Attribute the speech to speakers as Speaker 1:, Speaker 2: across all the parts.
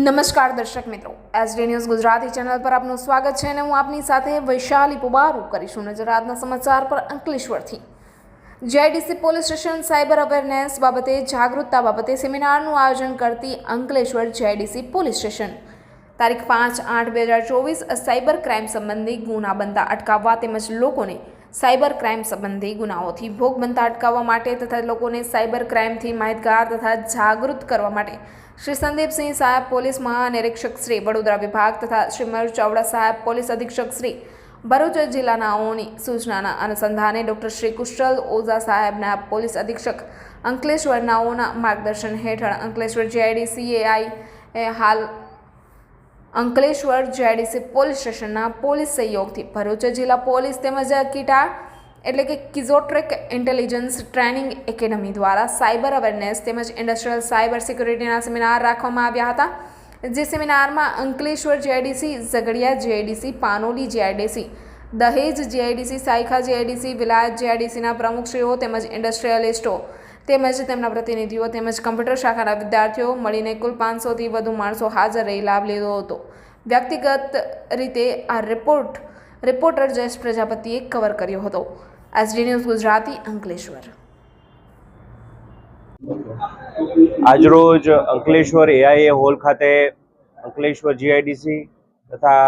Speaker 1: નમસ્કાર દર્શક મિત્રો. એસડી ન્યૂઝ ગુજરાતી ચેનલ પર આપનું સ્વાગત છે અને હું આપની સાથે વૈશાલી પુબારુ કરીશું નજર આજના સમાચાર પર અંકલેશ્વરથી. G I D C police station cyber awareness બાબતે જાગૃતતા બાબતે સેમિનારનું આયોજન કરતી અંકલેશ્વર જીઆઈડીસી પોલીસ સ્ટેશન. તારીખ પાંચ આઠ બે હજાર ચોવીસ સાયબર ક્રાઇમ સંબંધી ગુના બનતા અટકાવવા તેમજ લોકોને સાયબર ક્રાઇમ સંબંધી ગુનાઓથી ભોગ બનતા અટકાવવા માટે તથા લોકોને સાયબર ક્રાઇમથી માહિતગાર તથા જાગૃત કરવા માટે શ્રી સંદીપસિંહ સાહેબ પોલીસ મહાનિરીક્ષક શ્રી વડોદરા વિભાગ તથા શ્રી મયુર ચાવડા સાહેબ પોલીસ અધિક્ષક શ્રી ભરૂચ જિલ્લાનાઓની સૂચનાના અનુસંધાને ડૉક્ટર શ્રી કુશલ ઓઝા સાહેબના પોલીસ અધિક્ષક અંકલેશ્વરનાઓના માર્ગદર્શન હેઠળ અંકલેશ્વર જીઆઈડીસીએઆઈ એ હાલ અંકલેશ્વર જેડીસી પોલીસ સ્ટેશનના પોલીસ સહયોગથી ભરૂચ જિલ્લા પોલીસ તેમજ કીટા એટલે કે કિઝોટ્રેક ઇન્ટેલિજન્સ ટ્રેનિંગ એકેડમી દ્વારા સાયબર અવેરનેસ તેમજ ઇન્ડસ્ટ્રીયલ સાયબર સિક્યુરિટીના સેમિનાર રાખવામાં આવ્યા હતા. જે સેમિનારમાં Ankleshwar GIDC Jhagadia GIDC Panoli GIDC Dahej GIDC Saykha GIDC Vilayat જીઆઈડીસીના પ્રમુખશ્રીઓ તેમજ ઇન્ડસ્ટ્રીયલિસ્ટો તેમજ તેમના પ્રતિનિધિઓ તેમજ કમ્પ્યુટર શાખાના વિદ્યાર્થીઓ મળીને કુલ પાંચસોથી વધુ માણસો હાજર રહી લાભ લીધો હતો. વ્યક્તિગત રીતે આ રિપોર્ટ રિપોર્ટર જયેશ પ્રજાપતિએ કવર કર્યો હતો. S D news Gujarati, Ankleshwar.
Speaker 2: આજરોજ અંકલેશ્વર એઆઈએ હોલ ખાતે અંકલેશ્વર જીઆઈડીસી તથા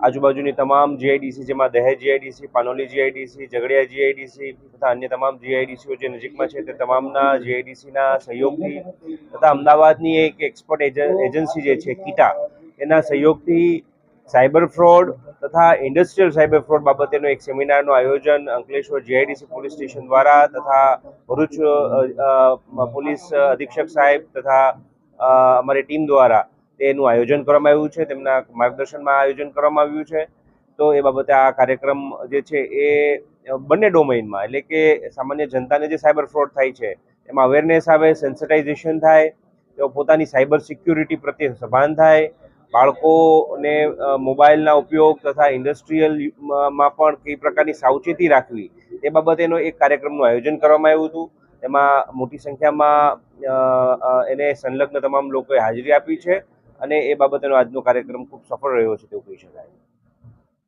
Speaker 2: આજુબાજુની તમામ જીઆઈડીસી જેમાં Dahej G I D C Panoli G I D C Jhagadia G I D C તથા અન્ય તમામ જીઆઈડીસીઓ જે નજીકમાં છે તે તમામના જીઆઈડીસીના સહયોગથી તથા અમદાવાદની એક એક્સપર્ટ એજન્સી જે છે, કીટા, એના સહયોગથી સાયબર ફ્રોડ તથા ઇન્ડસ્ટ્રીયલ સાયબર ફ્રોડ બાબતેનું એક સેમિનારનું આયોજન અંકલેશ્વર જીઆઈડીસી પોલીસ સ્ટેશન દ્વારા તથા ભરૂચ પોલીસ અધિક્ષક સાહેબ તથા અમારી ટીમ દ્વારા તેનું આયોજન કરવામાં આવ્યું છે, તેમના માર્ગદર્શનમાં આયોજન કરવામાં આવ્યું છે. તો એ બાબતે આ કાર્યક્રમ જે છે એ બંને ડોમેઇનમાં એટલે કે સામાન્ય જનતાને જે સાયબર ફ્રોડ થાય છે, એમાં અવેરનેસ આવે સેન્સિટાઇઝેશન થાય, તેઓ પોતાની સાયબર સિક્યુરિટી પ્રત્યે સભાન થાય, બાળકોને મોબાઈલના ઉપયોગ તથા ઇન્ડસ્ટ્રીયલમાં પણ કઈ પ્રકારની સાવચેતી રાખવી, એ બાબતેનો એક કાર્યક્રમનું આયોજન કરવામાં આવ્યું હતું. એમાં મોટી સંખ્યામાં એને સંલગ્ન તમામ લોકોએ હાજરી આપી છે. અને એ બાબતનો આજનો કાર્યક્રમ ખૂબ સફળ રહ્યો છે તેવું કહી શકાય.